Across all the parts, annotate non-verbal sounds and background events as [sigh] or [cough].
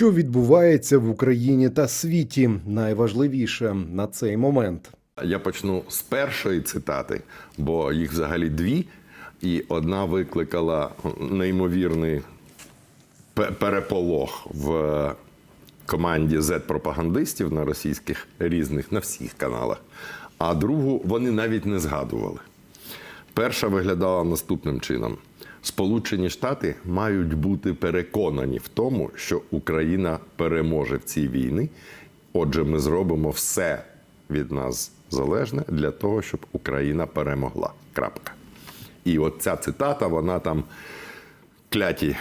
Що відбувається в Україні та світі? Найважливіше на цей момент. Я почну з першої цитати, бо їх взагалі дві, і одна викликала неймовірний переполох в команді Z-пропагандистів на російських різних на всіх каналах, а другу вони навіть не згадували. Перша виглядала наступним чином: Сполучені Штати мають бути переконані в тому, що Україна переможе в цій війні. Отже, ми зробимо все від нас залежне для того, щоб Україна перемогла. Крапка. І от ця цитата, вона там кляті.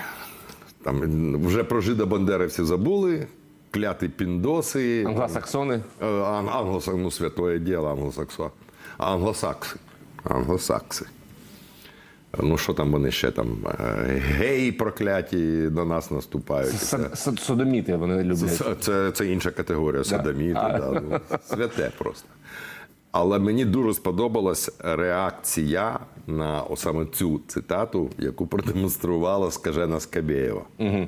Там вже про жида бандерівців забули, кляті піндоси. Англосаксони. Е, ан- Англосак, ну, святое діло, англосакса. Англосакси. Англосакси. Ну, що там вони ще там? е, Геї прокляті на нас наступають. Це, Содоміти вони люблять. це, це, це інша категорія садоміти. Да, ну, святе просто. Але мені дуже сподобалась реакція на саме цю цитату, яку продемонструвала скажена Скабєєва. Угу.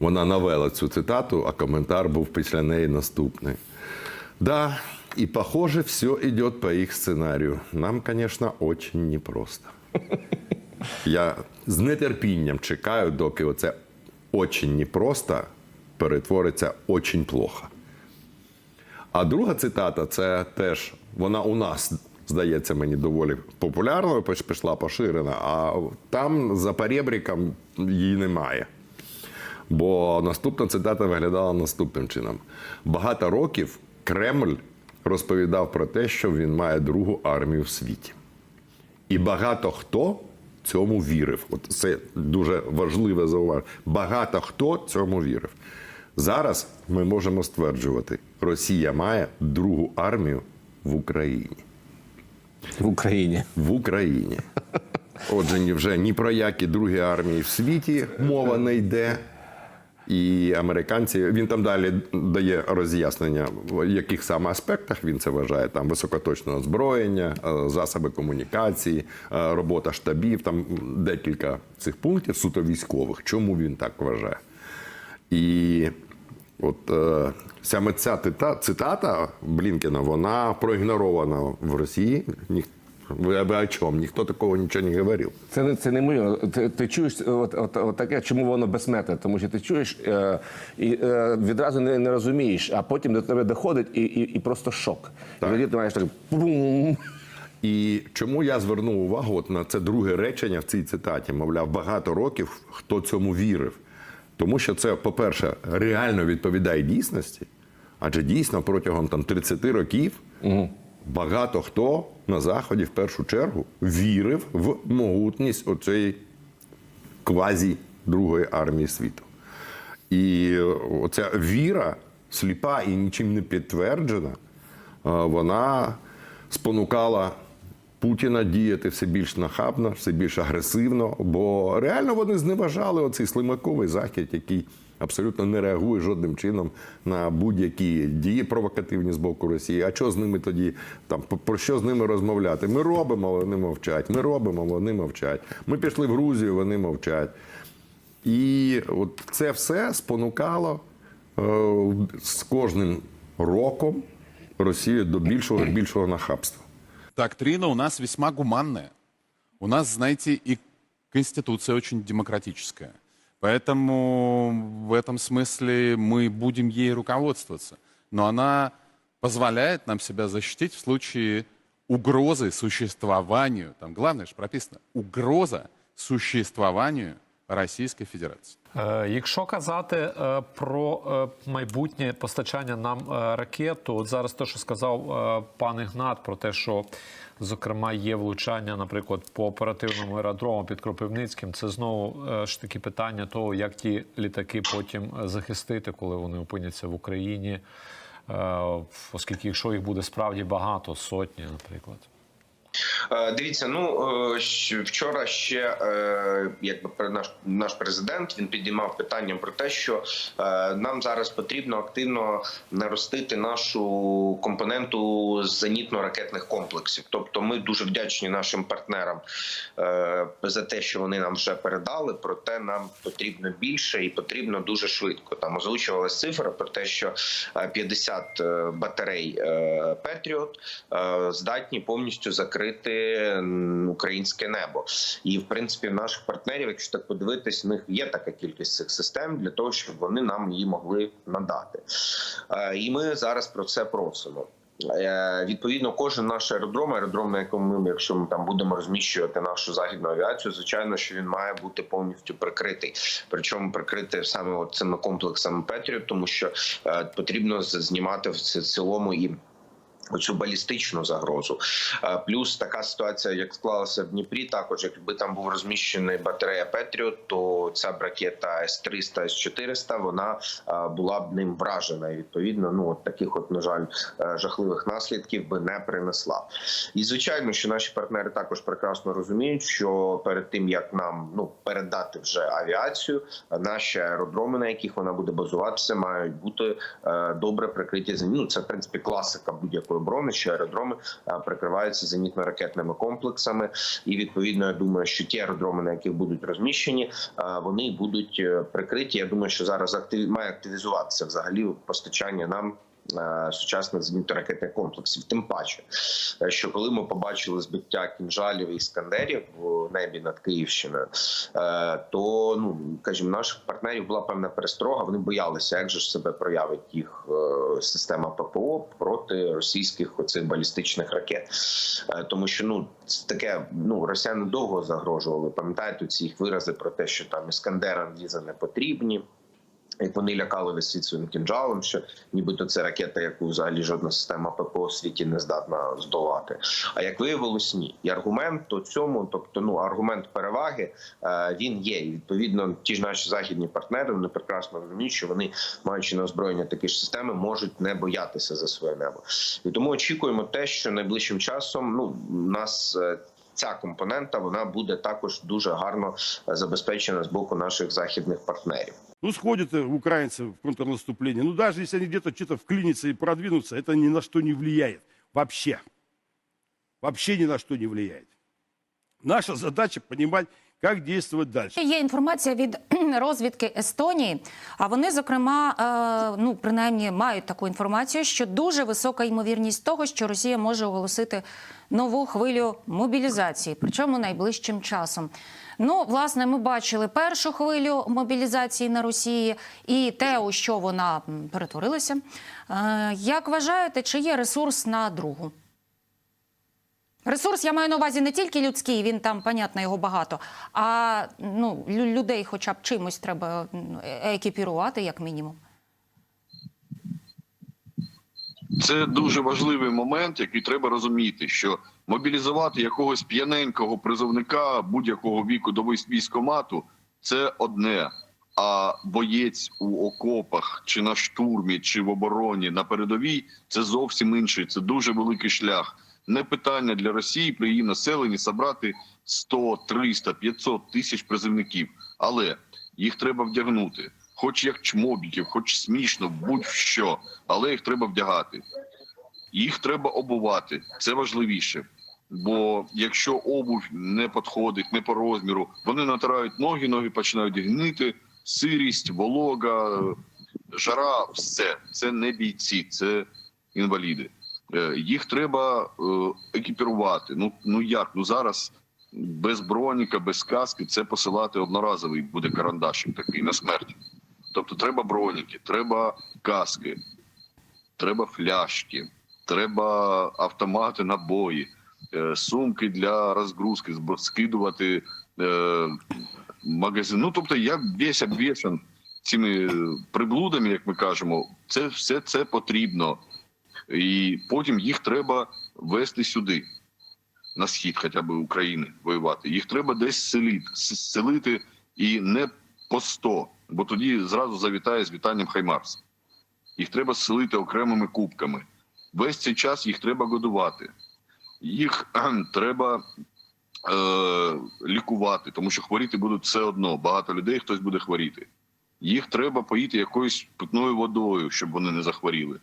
Вона навела цю цитату, а коментар був після неї наступний. Да, и похоже, все идет по их сценарию. Нам, конечно, очень непросто. [laughs] Я з нетерпінням чекаю, доки оце очень непросто перетвориться очень плохо. А друга цитата це теж вона у нас здається мені доволі популярною, піш- пішла поширена, а там за перебріком її немає. Бо наступна цитата виглядала наступним чином: багато років Кремль розповідав про те, що він має другу армію в світі. І багато хто цьому вірив. От це дуже важливе зауваження. Багато хто цьому вірив. Зараз ми можемо стверджувати, Росія має другу армію в Україні. в Україні. В Україні. [laughs] Отже, вже ні про які другі армії в світі мова не йде. І американці він там далі дає роз'яснення, в яких саме аспектах він це вважає. Там високоточне озброєння, е, засоби комунікації, е, робота штабів, там декілька цих пунктів суто військових. Чому він так вважає? І от е, саме ця цитата, Блінкена, вона проігнорована в Росії. Ви, ви о чому? Ніхто такого нічого не говорив. Це не це не моє. Ти, ти чуєш от, от, от таке, чому воно безсметне? Тому що ти чуєш е, і е, відразу не, не розумієш, а потім до тебе доходить і, і, і просто шок. І тоді ти маєш так бум. І чому я звернув увагу от на це друге речення в цій цитаті? Мовляв, багато років хто цьому вірив. Тому що це, по-перше, реально відповідає дійсності, адже дійсно протягом там 30 років багато хто на Заході в першу чергу вірив в могутність оцеї квазі Другої армії світу. І оця віра, сліпа і нічим не підтверджена, е, вона спонукала Путіна діяти все більш нахабно, все більш агресивно, бо реально вони зневажали оцей слимаковий захід, який абсолютно не реагує жодним чином на будь-які дії провокативні з боку Росії. А що з ними тоді там про що з ними розмовляти? Ми робимо, вони мовчать. Ми робимо, вони мовчать. Ми пішли в Грузію, вони мовчать. І от це все спонукало е, з кожним роком Росію до більшого і більшого нахабства. Доктрина у нас весьма гуманная. У нас, знаете, и Конституция очень демократическая. Поэтому в этом смысле мы будем ей руководствоваться. Но она позволяет нам себя защитить в случае угрозы существованию, там главное же прописано, угроза существованию Российской Федерации. Е, Якщо казати е, про е, майбутнє постачання нам ракет, то от зараз те, що сказав пан Ігнат, про те, що зокрема є влучання, наприклад, по оперативному аеродрому під Кропивницьким, це знову ж таки питання того, як ті літаки потім захистити, коли вони опиняться в Україні, оскільки якщо їх буде справді багато, сотні, наприклад. Е, Дивіться, ну е, вчора ще е, якби наш наш президент він підіймав питання про те, що нам зараз потрібно активно наростити нашу компоненту зенітно-ракетних комплексів. Тобто, ми дуже вдячні нашим партнерам за те, що вони нам вже передали. Проте нам потрібно більше і потрібно дуже швидко. Там озвучувалась цифра про те, що е, 50 е, батарей Петріот здатні повністю закрити м, українське небо. І в принципі, в наших партнерів, якщо так подивитись, в них є така кількість цих систем для того, щоб вони нам її могли надати. Е, І ми зараз про це просимо. Е, Відповідно, кожен наш аеродром, аеродром, на якому ми, якщо ми там будемо розміщувати нашу західну авіацію, звичайно, що він має бути повністю прикритий. Причому прикритий саме цими комплексами Петріот, тому що е, потрібно знімати в цілому і. Оцю балістичну загрозу, плюс така ситуація, як склалася в Дніпрі. Також якби там був розміщений батарея Петріот, то ця б ракета с 300 с 400 вона е, була б ним вражена. І відповідно, ну от таких, от на жаль, е, жахливих наслідків би не принесла. І звичайно, що наші партнери також прекрасно розуміють, що перед тим як нам ну передати вже авіацію, наші аеродроми, на яких вона буде базуватися, мають бути е, добре прикриті Ну, це в принципі класика будь-якої оборони, що аеродроми прикриваються зенітно-ракетними комплексами. І відповідно, я думаю, що ті аеродроми, на яких будуть розміщені, вони будуть е, прикриті. Я думаю, що зараз актив має активізуватися взагалі постачання нам. Е, Сучасних зенітно-ракетних комплексів, тим паче, е, що коли ми побачили збиття кінжалів і іскандерів в небі над Київщиною, е, то ну кажімо, наших партнерів була певна перестрога. Вони боялися, як же ж себе проявить їх система ППО проти російських оцих балістичних ракет, тому що ну це таке ну росіяни довго загрожували. Пам'ятаєте ці їх вирази про те, що там іскандерам візи не потрібні. Як вони лякали весь світ своїм кінжалом, що нібито це ракета, яку взагалі жодна система ППО в світі не здатна здолати. А як виявилось, ні. І аргумент у цьому, тобто ну аргумент переваги, е, він є. І відповідно, ті ж наші західні партнери вони прекрасно розуміють, що вони, маючи на озброєння такі ж системи, можуть не боятися за своє небо. І тому очікуємо те, що найближчим часом ну нас е, Ця компонента вона буде також дуже гарно е, забезпечена з боку наших західних партнерів. Ну, сходят э, украинцы в контрнаступление. Ну, даже если они где-то что-то вклинятся и продвинутся, это ни на что не влияет. Вообще. Вообще ни на что не влияет. Наша задача понимать, как действовать дальше. Є інформація від [clears throat] розвідки Естонії. А вони, зокрема, е, ну принаймні мають таку інформацію, що дуже висока ймовірність того, що Росія може оголосити нову хвилю мобілізації, причому найближчим часом. Ну, власне, ми бачили першу хвилю мобілізації на Росії і те, у що вона перетворилася. Е, Як вважаєте, чи є ресурс на другу? Ресурс я маю на увазі не тільки людський, він там, понятно, його багато, а ну, людей хоча б чимось треба екіпірувати, як мінімум. Це дуже важливий момент, який треба розуміти, що мобілізувати якогось п'яненького призовника будь-якого віку до військ- військкомату – це одне. А боєць у окопах, чи на штурмі, чи в обороні на передовій це зовсім інший. Це дуже великий шлях. Не питання для Росії при її населенні забрати 100, 300, 500 тисяч призовників, але їх треба вдягнути, хоч як чмобіків, хоч смішно, будь-що, але їх треба вдягати. Їх треба обувати. Це важливіше. Бо якщо обувь не підходить, не по розміру, вони натирають ноги, ноги починають гнити, сирість, волога, жара, все. Це не бійці, це інваліди. Е, Їх треба е, екіпірувати. Ну, ну як? Ну зараз без броніка, без каски це посилати одноразовий буде карандашик такий на смерть. Тобто треба броніки, треба каски, треба фляшки, треба автомати, набої, е, сумки для розгрузки, скидувати магазин. Ну тобто я весь обвішан цими приблудами, як ми кажемо, це все це потрібно. І потім їх треба вести сюди, на схід, хоча б України, воювати. Їх треба десь селити, селити і не по 100, бо тоді зразу завітає з вітанням Хаймарс. Їх треба селити окремими кубками. Весь цей час їх треба годувати. їх треба е, лікувати, тому що хворіти будуть все одно. Багато людей хтось буде хворіти. Їх треба поїти якоюсь питною водою, щоб вони не захворіли.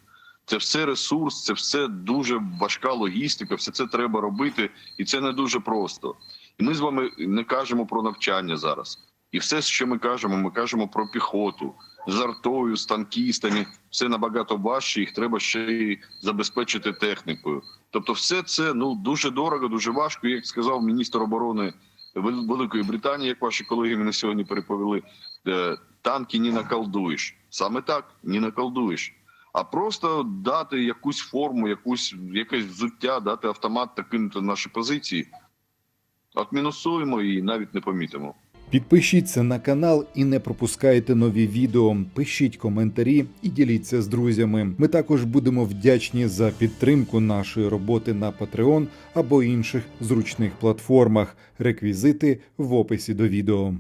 Це все ресурс, це все дуже важка логістика, все це треба робити, і це не дуже просто. І ми з вами не кажемо про навчання зараз. І все, що ми кажемо, ми кажемо про піхоту з артою, з танкістами. Все набагато важче, їх треба ще й забезпечити технікою. Тобто, все це ну дуже дорого, дуже важко. Як сказав міністр оборони Великої Британії, як ваші колеги мене сьогодні переповіли, е, танки не наколдуєш. Саме так, не наколдуєш. А просто дати якусь форму, якусь якесь взуття, дати автомат та кинути наші позиції. Отмінусуємо і навіть не помітимо. Підпишіться на канал і не пропускайте нові відео. Пишіть коментарі і діліться з друзями. Ми також будемо вдячні за підтримку нашої роботи на Patreon або інших зручних платформах. Реквізити в описі до відео.